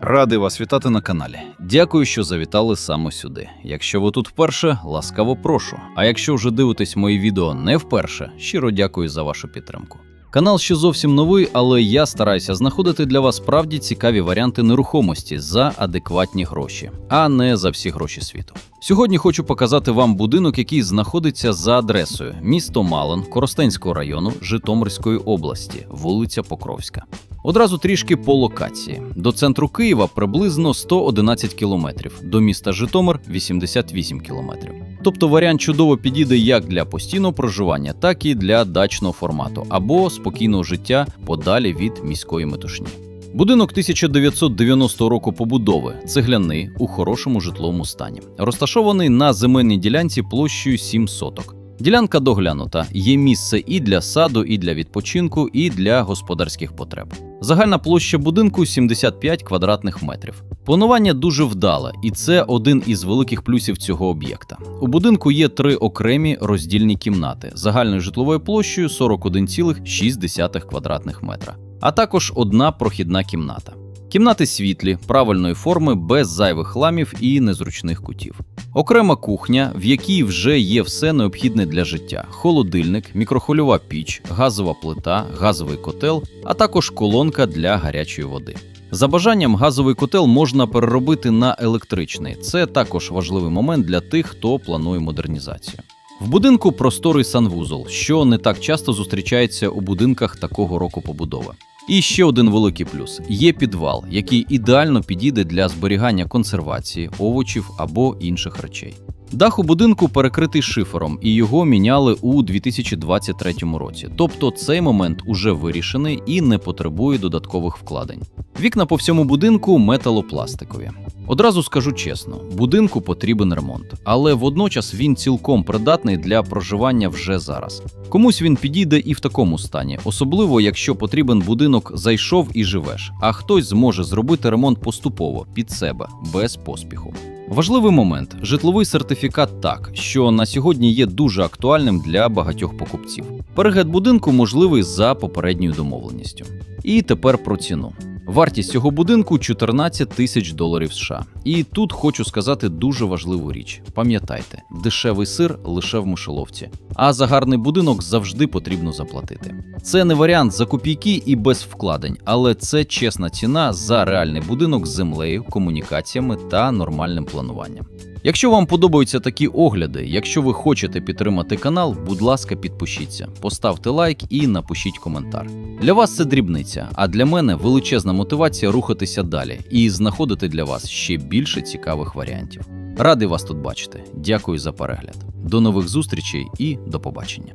Радий вас вітати на каналі. Дякую, що завітали саме сюди. Якщо ви тут вперше, ласкаво прошу. А якщо вже дивитесь мої відео не вперше, щиро дякую за вашу підтримку. Канал ще зовсім новий, але я стараюся знаходити для вас справді цікаві варіанти нерухомості за адекватні гроші, а не за всі гроші світу. Сьогодні хочу показати вам будинок, який знаходиться за адресою місто Малин Коростенського району Житомирської області, вулиця Покровська. Одразу трішки по локації. До центру Києва приблизно 111 кілометрів, до міста Житомир 88 кілометрів. Тобто варіант чудово підійде як для постійного проживання, так і для дачного формату або спокійного життя подалі від міської метушні. Будинок 1990 року побудови, цегляний у хорошому житловому стані, розташований на земельній ділянці площею 7 соток. Ділянка доглянута, є місце і для саду, і для відпочинку, і для господарських потреб. Загальна площа будинку 75 квадратних метрів. Планування дуже вдале, і це один із великих плюсів цього об'єкта. У будинку є три окремі роздільні кімнати загальною житловою площею 41,6 квадратних метра, а також одна прохідна кімната. Кімнати світлі, правильної форми, без зайвих ламів і незручних кутів. Окрема кухня, в якій вже є все необхідне для життя: холодильник, мікрохвильова піч, газова плита, газовий котел, а також колонка для гарячої води. За бажанням газовий котел можна переробити на електричний. Це також важливий момент для тих, хто планує модернізацію. В будинку просторий санвузол, що не так часто зустрічається у будинках такого року побудови. І ще один великий плюс: є підвал, який ідеально підійде для зберігання консервації, овочів або інших речей. Дах у будинку перекритий шифером, і його міняли у 2023 році. Тобто цей момент уже вирішений і не потребує додаткових вкладень. Вікна по всьому будинку металопластикові. Одразу скажу чесно, будинку потрібен ремонт, але водночас він цілком придатний для проживання вже зараз. Комусь він підійде і в такому стані, особливо якщо потрібен будинок зайшов і живеш, а хтось зможе зробити ремонт поступово під себе без поспіху. Важливий момент житловий сертифікат так, що на сьогодні є дуже актуальним для багатьох покупців. Перегляд будинку можливий за попередньою домовленістю. І тепер про ціну. Вартість цього будинку 14 тисяч доларів США. І тут хочу сказати дуже важливу річ: пам'ятайте, дешевий сир лише в мишоловці, а за гарний будинок завжди потрібно заплатити. Це не варіант за копійки і без вкладень, але це чесна ціна за реальний будинок з землею, комунікаціями та нормальним плануванням. Якщо вам подобаються такі огляди, якщо ви хочете підтримати канал, будь ласка, підпишіться, поставте лайк і напишіть коментар. Для вас це дрібниця, а для мене величезна мотивація рухатися далі і знаходити для вас ще більше цікавих варіантів. Радий вас тут бачити. Дякую за перегляд. До нових зустрічей і до побачення.